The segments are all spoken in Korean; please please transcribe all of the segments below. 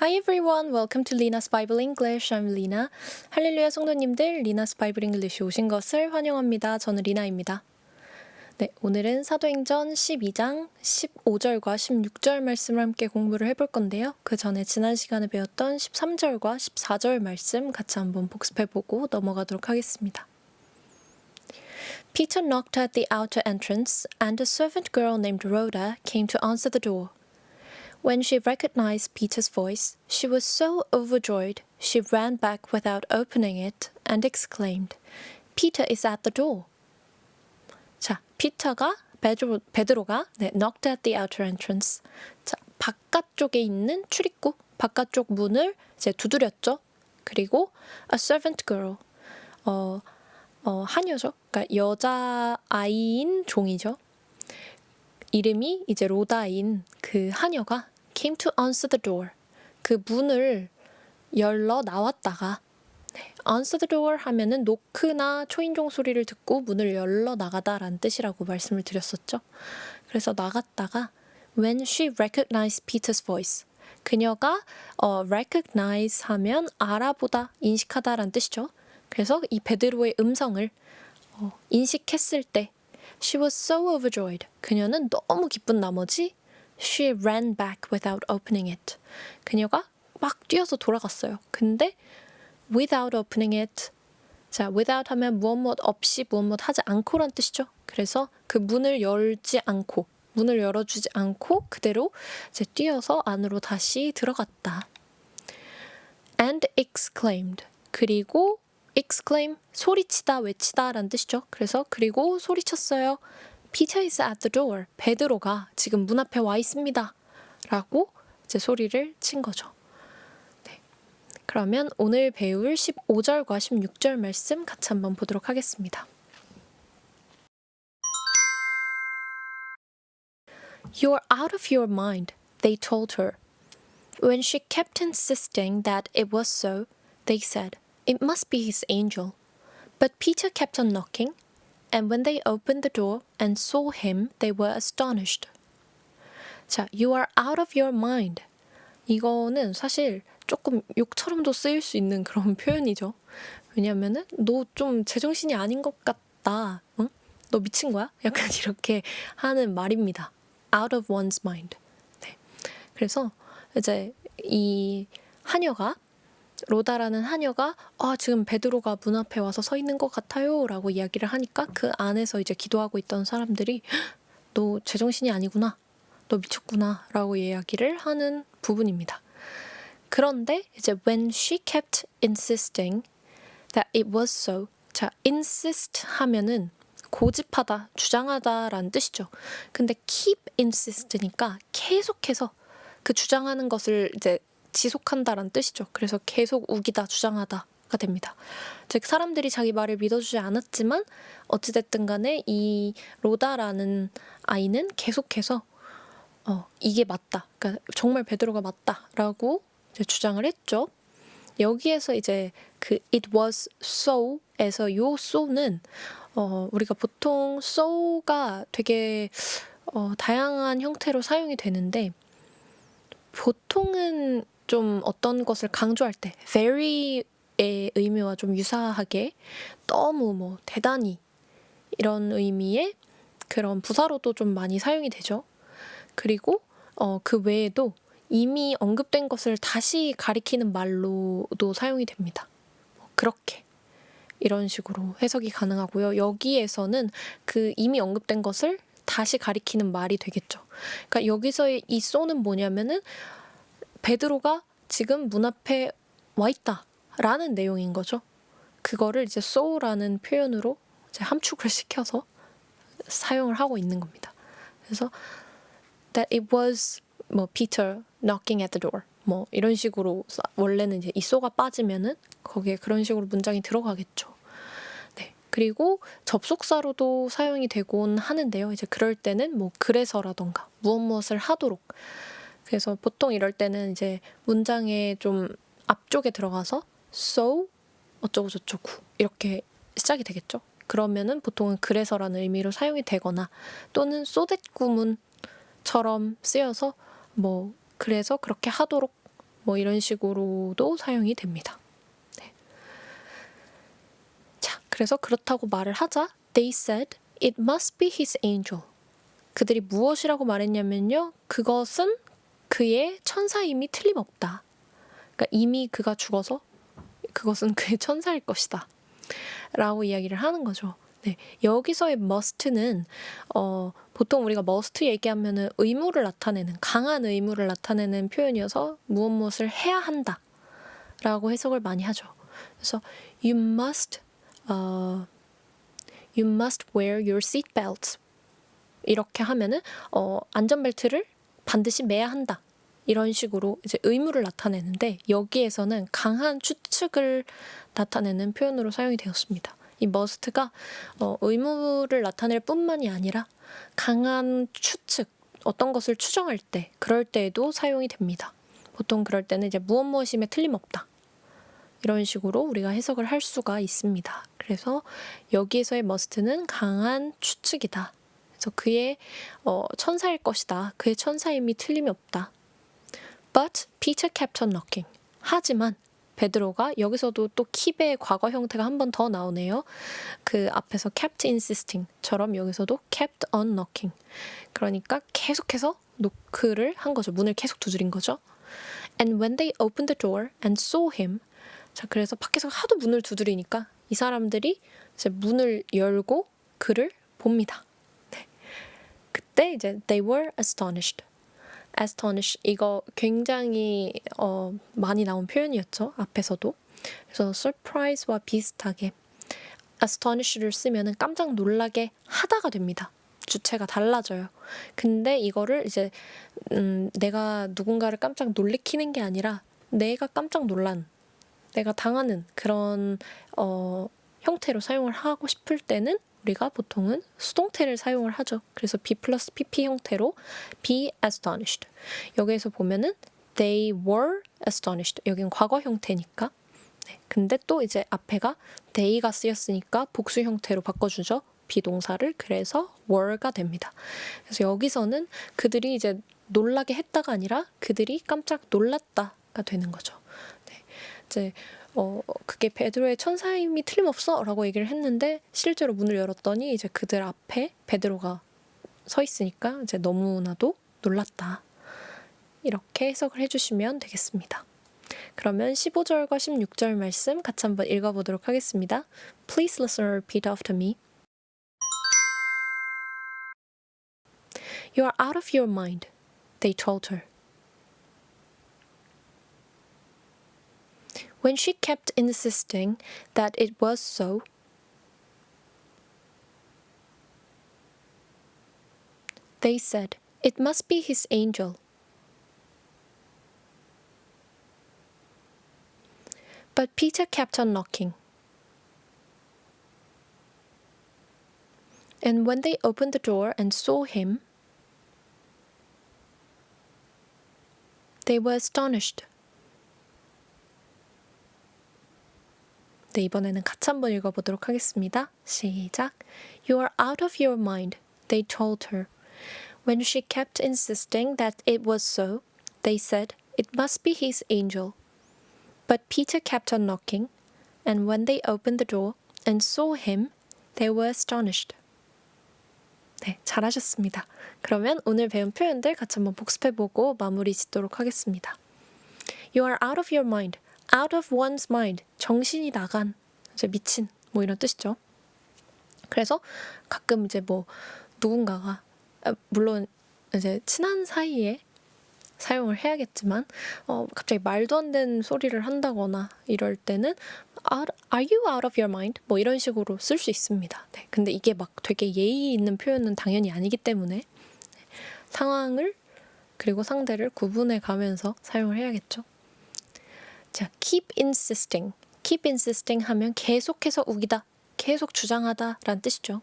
Hi everyone, welcome to Lina's Bible English. I'm Lina. 할렐루야 성도님들, Lina's Bible English 오신 것을 환영합니다. 저는 리나입니다. 네, 오늘은 사도행전 12장 15절과 16절 말씀을 함께 공부를 해볼 건데요. 그 전에 지난 시간에 배웠던 13절과 14절 말씀 같이 한번 복습해보고 넘어가도록 하겠습니다. Peter knocked at the outer entrance, and a servant girl named Rhoda came to answer the door. When she recognized Peter's voice, she was so overjoyed she ran back without opening it and exclaimed, Peter is at the door. 자, 피터가 베드로, 베드로가 네, knocked at the outer entrance. 자, 바깥쪽에 있는 출입구, 바깥쪽 문을 이제 두드렸죠. 그리고 a servant girl, 어, 어, 하녀죠. 그러니까 여자 아이인 종이죠. 이름이 이제 로다인 그 하녀가 came to answer the door. 그 문을 열러 나왔다가 네, answer the door 하면은 노크나 초인종 소리를 듣고 문을 열러 나가다라는 뜻이라고 말씀을 드렸었죠. 그래서 나갔다가 when she recognized Peter's voice. 그녀가 어, recognize 하면 알아보다, 인식하다라는 뜻이죠. 그래서 이 베드로의 음성을 어, 인식했을 때 she was so overjoyed. 그녀는 너무 기쁜 나머지 she ran back without opening it. 그녀가 막 뛰어서 돌아갔어요. 근데 without opening it. 자, without 하면 무엇 무엇 없이 무엇 무엇 하지 않고란 뜻이죠. 그래서 그 문을 열지 않고 문을 열어주지 않고 그대로 이제 뛰어서 안으로 다시 들어갔다. and exclaimed. 그리고 exclaim 소리치다 외치다라는 뜻이죠. 그래서 그리고 소리쳤어요. Peter is at the door. 베드로가 지금 문 앞에 와 있습니다. 라고 이제 소리를 친 거죠. 네. 그러면 오늘 배울 15절과 16절 말씀 같이 한번 보도록 하겠습니다. You're out of your mind, they told her. When she kept insisting that it was so, they said, It must be his angel. But Peter kept on knocking, and when they opened the door and saw him, they were astonished. 자, you are out of your mind. 이거는 사실 조금 욕처럼도 쓰일 수 있는 그런 표현이죠. 왜냐면은 너 좀 제정신이 아닌 것 같다. 응? 너 미친 거야? 약간 이렇게 하는 말입니다. out of one's mind. 네. 그래서 이제 이 하녀가 로다라는 하녀가 아 지금 베드로가 문 앞에 와서 서 있는 것 같아요라고 이야기를 하니까 그 안에서 이제 기도하고 있던 사람들이 너 제정신이 아니구나 너 미쳤구나라고 이야기를 하는 부분입니다. 그런데 이제 when she kept insisting that it was so 자 insist 하면은 고집하다, 주장하다라는 뜻이죠. 근데 keep insist니까 계속해서 그 주장하는 것을 이제 지속한다라는 뜻이죠. 그래서 계속 우기다, 주장하다가 됩니다. 즉 사람들이 자기 말을 믿어주지 않았지만 어찌됐든 간에 이 로다라는 아이는 계속해서 어, 이게 맞다. 그러니까 정말 베드로가 맞다라고 주장을 했죠. 여기에서 이제 그 it was so에서 요 so는 어, 우리가 보통 so가 되게 어, 다양한 형태로 사용이 되는데 보통은 좀 어떤 것을 강조할 때 very의 의미와 좀 유사하게 너무 뭐 대단히 이런 의미의 그런 부사로도 좀 많이 사용이 되죠. 그리고 어, 그 외에도 이미 언급된 것을 다시 가리키는 말로도 사용이 됩니다. 뭐 그렇게 이런 식으로 해석이 가능하고요. 여기에서는 그 이미 언급된 것을 다시 가리키는 말이 되겠죠. 그러니까 여기서의 이 쏘는 뭐냐면은 베드로가 지금 문 앞에 와 있다라는 내용인 거죠. 그거를 이제 so라는 표현으로 이제 함축을 시켜서 사용을 하고 있는 겁니다. 그래서 that it was 뭐 Peter knocking at the door 뭐 이런 식으로 원래는 이제 이 so가 빠지면은 거기에 그런 식으로 문장이 들어가겠죠. 네. 그리고 접속사로도 사용이 되곤 하는데요. 이제 그럴 때는 뭐 그래서라던가 무엇 무엇을 하도록 그래서 보통 이럴 때는 이제 문장에 좀 앞쪽에 들어가서 so 어쩌고 저쩌고 이렇게 시작이 되겠죠. 그러면은 보통은 그래서라는 의미로 사용이 되거나 또는 so that 구문처럼 쓰여서 뭐 그래서 그렇게 하도록 뭐 이런 식으로도 사용이 됩니다. 네. 자, 그래서 그렇다고 말을 하자 they said it must be his angel. 그들이 무엇이라고 말했냐면요. 그것은 그의 천사임이 틀림없다. 그러니까 이미 그가 죽어서 그것은 그의 천사일 것이다. 라고 이야기를 하는 거죠. 네, 여기서의 must는 어, 보통 우리가 must 얘기하면은 의무를 나타내는 강한 의무를 나타내는 표현이어서 무엇 무엇을 해야 한다라고 해석을 많이 하죠. 그래서 you must 어, you must wear your seat belts 이렇게 하면은 어, 안전벨트를 반드시 매야 한다. 이런 식으로 이제 의무를 나타내는데 여기에서는 강한 추측을 나타내는 표현으로 사용이 되었습니다. 이 must가 어, 의무를 나타낼 뿐만이 아니라 강한 추측, 어떤 것을 추정할 때, 그럴 때에도 사용이 됩니다. 보통 그럴 때는 이제 무엇 무엇임에 틀림없다. 이런 식으로 우리가 해석을 할 수가 있습니다. 그래서 여기에서의 must는 강한 추측이다. 그래서 그의 어, 천사일 것이다. 그의 천사임이 틀림이 없다. But Peter kept on knocking. 하지만 베드로가 여기서도 또 킵의 과거 형태가 한 번 더 나오네요. 그 앞에서 kept insisting처럼 여기서도 kept on knocking. 그러니까 계속해서 노크를 한 거죠. 문을 계속 두드린 거죠. And when they opened the door and saw him, 자 그래서 밖에서 하도 문을 두드리니까 이 사람들이 이제 문을 열고 그를 봅니다. 네. 그때 이제 they were astonished. astonish 이거 굉장히 어, 많이 나온 표현이었죠 앞에서도 그래서 surprise와 비슷하게 astonish를 쓰면은 깜짝 놀라게 하다가 됩니다 주체가 달라져요 근데 이거를 이제 음, 내가 누군가를 깜짝 놀래키는 게 아니라 내가 깜짝 놀란 내가 당하는 그런 어, 형태로 사용을 하고 싶을 때는 우리가 보통은 수동태를 사용을 하죠. 그래서 be 플러스 pp 형태로 be astonished. 여기에서 보면은 they were astonished. 여긴 과거 형태니까. 네. 근데 또 이제 앞에가 they가 쓰였으니까 복수 형태로 바꿔주죠. 비동사를 그래서 were가 됩니다. 그래서 여기서는 그들이 이제 놀라게 했다가 아니라 그들이 깜짝 놀랐다가 되는 거죠. 네. 이제 어, 그게 베드로의 천사임이 틀림없어 라고 얘기를 했는데 실제로 문을 열었더니 이제 그들 앞에 베드로가 서 있으니까 이제 너무나도 놀랐다. 이렇게 해석을 해주시면 되겠습니다. 그러면 15절과 16절 말씀 같이 한번 읽어보도록 하겠습니다. Please listen or repeat after me. You are out of your mind, they told her. When she kept insisting that it was so, they said, It must be his angel. But Peter kept on knocking. And when they opened the door and saw him, they were astonished. 네, 이번에는 같이 한번 읽어보도록 하겠습니다. 시작. You are out of your mind, they told her. When she kept insisting that it was so, they said, It must be his angel. But Peter kept on knocking, and when they opened the door and saw him, they were astonished. 네, 잘하셨습니다. 그러면 오늘 배운 표현들 같이 한번 복습해보고 마무리 짓도록 하겠습니다. You are out of your mind. Out of one's mind. 정신이 나간, 이제 미친, 뭐 이런 뜻이죠. 그래서 가끔 이제 뭐 누군가가, 아, 물론 이제 친한 사이에 사용을 해야겠지만, 어, 갑자기 말도 안 되는 소리를 한다거나 이럴 때는 Are you out of your mind? 뭐 이런 식으로 쓸 수 있습니다. 네, 근데 이게 막 되게 예의 있는 표현은 당연히 아니기 때문에 상황을 그리고 상대를 구분해 가면서 사용을 해야겠죠. 자, keep insisting. keep insisting 하면 계속해서 우기다, 계속 주장하다 라는 뜻이죠.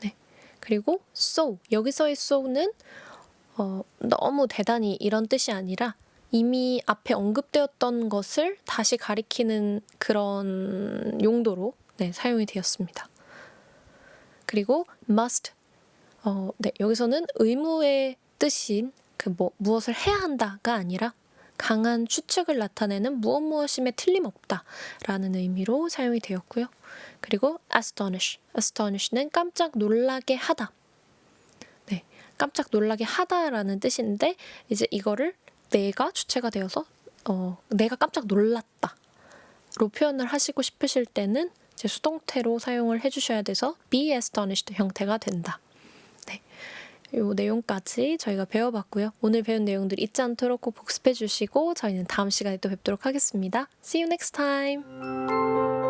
네. 그리고 so. 여기서의 so는 어, 너무 대단히 이런 뜻이 아니라 이미 앞에 언급되었던 것을 다시 가리키는 그런 용도로 네, 사용이 되었습니다. 그리고 must. 어, 네, 여기서는 의무의 뜻인 그 뭐 무엇을 해야 한다가 아니라 강한 추측을 나타내는 무엇 무엇임에 틀림없다라는 의미로 사용이 되었고요. 그리고 astonish, astonish는 깜짝 놀라게 하다. 네, 깜짝 놀라게 하다라는 뜻인데 이제 이거를 내가 주체가 되어서 어, 내가 깜짝 놀랐다. 로 표현을 하시고 싶으실 때는 이제 수동태로 사용을 해주셔야 돼서 be astonished 형태가 된다. 네. 요 내용까지 저희가 배워봤고요. 오늘 배운 내용들 잊지 않도록 꼭 복습해 주시고 저희는 다음 시간에 또 뵙도록 하겠습니다. See you next time!